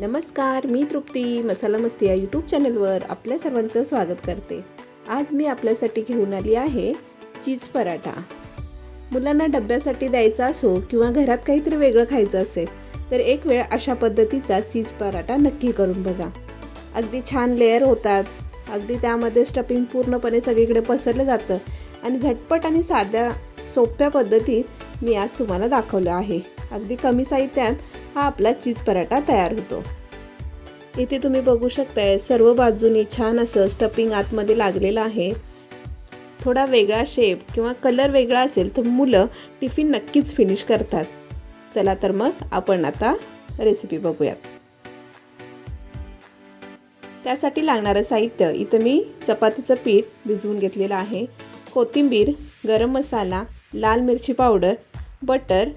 नमस्कार मी तृप्ती मसाला मस्ती या यूट्यूब चॅनलवर आपल्या सर्वांचं स्वागत करते. आज मी आपल्यासाठी घेऊन आली आहे चीज पराठा. मुलांना डब्यासाठी द्यायचा असो किंवा घरात काहीतरी वेगळं खायचं असेल तर एक वेळ अशा पद्धतीचा चीज पराठा नक्की करून बघा. अगदी छान लेअर होतात. अगदी त्यामध्ये स्टफिंग पूर्णपणे सगळीकडे पसरलं जातं आणि झटपट आणि साध्या सोप्या पद्धतीत मी आज तुम्हाला दाखवलं आहे. अगदी कमी साहित्यात हा आपला चीज पराठा तयार होतो. इथे तुम्ही बघू शकताय सर्व बाजूनी छान असं स्टपिंग आतमध्ये लागलेलं आहे. थोडा वेगळा शेप किंवा कलर वेगळा असेल तर मुलं टिफिन नक्कीच फिनिश करतात. चला तर मग आपण आता रेसिपी बघूयात. त्यासाठी लागणारं साहित्य इथं मी चपातीचं पीठ भिजवून घेतलेलं आहे. कोथिंबीर गरम मसाला लाल मिरची पावडर बटर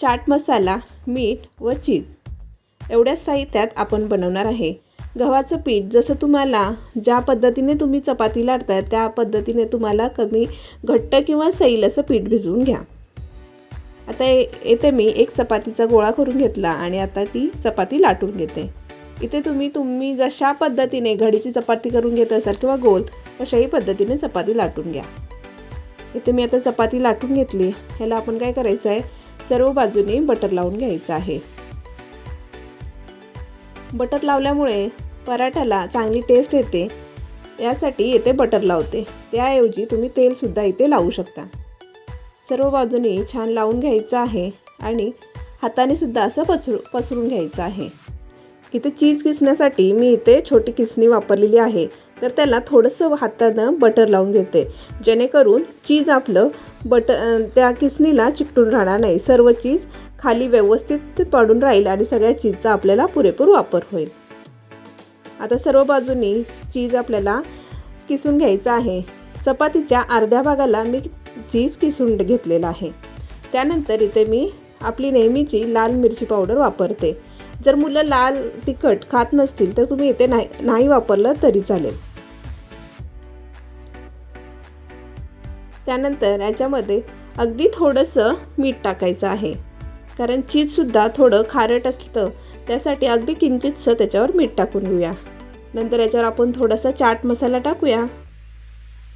चाट मसाला मीठ व चीज. एवढ्याच साहित्यात आपण बनवणार आहे. गव्हाचं पीठ जसं तुम्हाला ज्या पद्धतीने तुम्ही चपाती लाटताय त्या पद्धतीने तुम्हाला कमी घट्ट किंवा सैल असं पीठ भिजवून घ्या. आता येथे मी एक चपातीचा गोळा करून घेतला आणि आता ती चपाती लाटून घेते. इथे तुम्ही तुम्ही जशा पद्धतीने घडीची चपाती करून घेत असाल किंवा गोल अशाही पद्धतीने चपाती लाटून घ्या. इथे मी आता चपाती लाटून घेतली. ह्याला आपण काय करायचं आहे सर्व बाजूने बटर लावून घ्यायचं आहे. बटर लावल्यामुळे पराठ्याला चांगली टेस्ट येते. यासाठी इथे बटर लावते. त्याऐवजी तुम्ही तेलसुद्धा इथे लावू शकता. सर्व बाजूनी छान लावून घ्यायचं आहे आणि हाताने सुद्धा असं पसरू पसरून घ्यायचं आहे. इथे चीज किसण्यासाठी मी इथे छोटी किसणी वापरलेली आहे. तर त्याला थोडंसं हातानं बटर लावून घेते. जेणेकरून चीज आपलं बट त्या किसणीला चिकटून राहणार नाही. सर्व चीज खाली व्यवस्थित पडून राहील आणि सगळ्या चीजचा आपल्याला पुरेपूर वापर होईल. आता सर्व बाजूनी चीज आपल्याला किसून घ्यायचं आहे. चपातीच्या अर्ध्या भागाला मी चीज किसून घेतलेला आहे. त्यानंतर इथे मी आपली नेहमीची लाल मिरची पावडर वापरते. जर मुलं लाल तिखट खात नसतील तर तुम्ही इथे नाही नाही वापरलं तरी चालेल. त्यानंतर याच्यामध्ये अगदी थोडंसं मीठ टाकायचं आहे. कारण चीजसुद्धा थोडं खारट असतं त्यासाठी अगदी किंचितसं त्याच्यावर मीठ टाकून घेऊया. नंतर याच्यावर आपण थोडासा चाट मसाला टाकूया.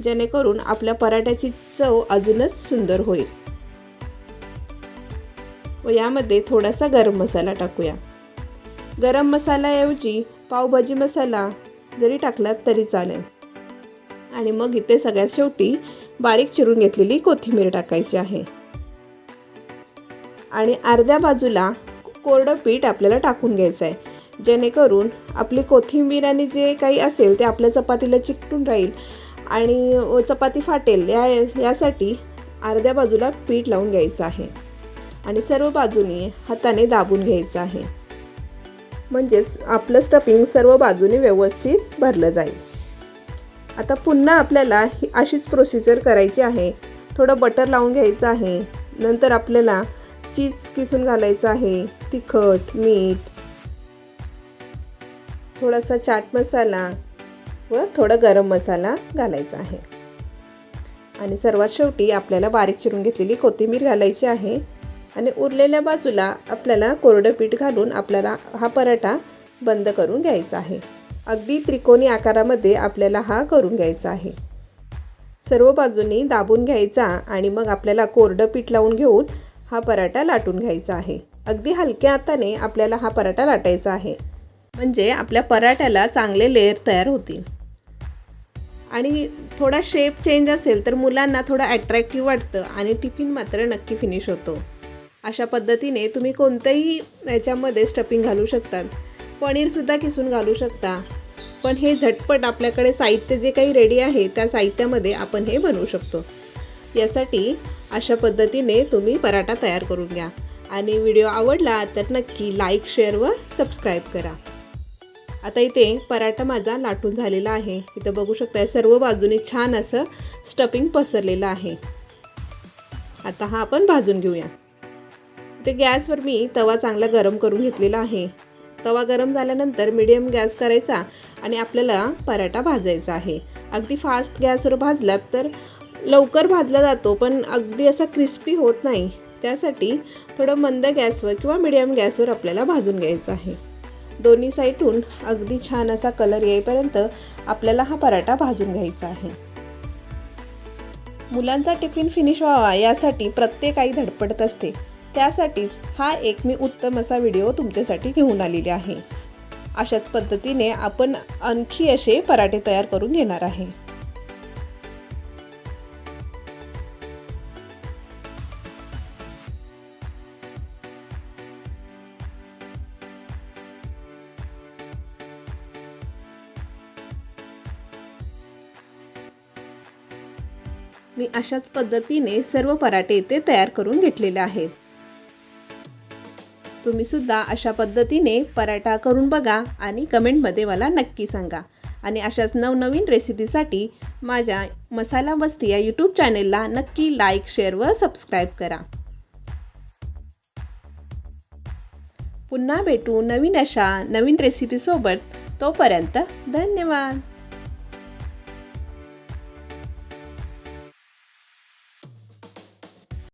जेणेकरून आपल्या पराठ्याची चव अजूनच सुंदर होईल. व यामध्ये थोडासा गरम मसाला टाकूया. गरम मसाल्याऐवजी पावभाजी मसाला जरी टाकलात तरी चालेल. आणि मग इथे सगळ्यात शेवटी बारीक चिरून घेतलेली कोथिंबीर टाकायची आहे. आणि अर्ध्या बाजूला कोरडं पीठ आपल्याला टाकून घ्यायचं आहे जेणेकरून आपली कोथिंबीर आणि जे काही असेल ते आपल्या चपातीला चिकटून राहील आणि चपाती फाटेल या यासाठी अर्ध्या बाजूला पीठ लावून घ्यायचं आहे. आणि सर्व बाजूनी हाताने दाबून घ्यायचं आहे. म्हणजेच आपलं स्टफिंग सर्व बाजूने व्यवस्थित भरलं जाईल. आता पुन्हा आपल्याला ही अशीच प्रोसिजर करायची आहे. थोडं बटर लावून घ्यायचं आहे. नंतर आपल्याला चीज किसून घालायचं आहे. तिखट मीठ. थोडासा चाट मसाला व थोडा गरम मसाला घालायचा आहे. आणि सर्वात शेवटी आपल्याला बारीक चिरून घेतलेली कोथिंबीर घालायची आहे. आणि उरलेल्या बाजूला आपल्याला कोरडं पीठ घालून आपल्याला हा पराठा बंद करून घ्यायचा आहे. अगदी त्रिकोणी आकारामध्ये आपल्याला हा करून घ्यायचा आहे. सर्व बाजूंनी दाबून घ्यायचा आणि मग आपल्याला कोरडं पीठ लावून घेऊन हा पराठा लाटून घ्यायचा आहे. अगदी हलक्या हाताने आपल्याला हा पराठा लाटायचा आहे. म्हणजे आपल्या पराठ्याला चांगले लेअर तयार होतील. आणि थोडा शेप चेंज असेल तर मुलांना थोडं ॲट्रॅक्टिव्ह वाटतं आणि टिफिन मात्र नक्की फिनिश होतो. अशा पद्धतीने तुम्ही कोणत्याही याच्यामध्ये स्टफिंग घालू शकतात. पनीरसुद्धा किसून घालू शकता. पण हे झटपट आपल्याकडे साहित्य जे काही रेडी आहे त्या साहित्यामध्ये आपण हे बनवू शकतो. यासाठी अशा पद्धतीने तुम्ही पराठा तयार करून घ्या. आणि व्हिडिओ आवडला तर नक्की लाईक शेअर व सबस्क्राईब करा. आता इथे पराठा माझा लाटून झालेला आहे. इथं बघू शकता सर्व बाजूने छान असं स्टफिंग पसरलेलं आहे. आता हा आपण भाजून घेऊया. ते गॅसवर मी तवा चांगला गरम करून घेतलेला आहे. तवा गरम झाल्यानंतर मिडियम गॅस करायचा आणि आपल्याला पराठा भाजायचा आहे. अगदी फास्ट गॅसवर भाजलात तर लवकर भाजला जातो पण अगदी असा क्रिस्पी होत नाही. त्यासाठी थोडं मंद गॅसवर किंवा मिडियम गॅसवर आपल्याला भाजून घ्यायचं आहे. दोन्ही साईडून अगदी छान असा कलर येईपर्यंत आपल्याला हा पराठा भाजून घ्यायचा आहे. मुलांचा टिफिन फिनिश व्हावा यासाठी प्रत्येक आई धडपडत असते. त्यासाठीच हा एक मी उत्तम असा व्हिडिओ तुमच्यासाठी घेऊन आलेले आहे. अशाच पद्धतीने आपण आणखी असे पराठे तयार करून घेणार आहे. मी अशाच पद्धतीने सर्व पराठे इथे तयार करून घेतलेले आहेत. तुम्ही सुद्धा अशा पद्धतीने पराठा करून बघा आणि कमेंटमध्ये मला नक्की सांगा. आणि अशाच नवनवीन रेसिपीसाठी माझ्या मसाला मस्ती या यूट्यूब चॅनेलला नक्की लाईक शेअर व सबस्क्राईब करा. पुन्हा भेटू नवीन अशा नवीन रेसिपीसोबत तोपर्यंत धन्यवाद.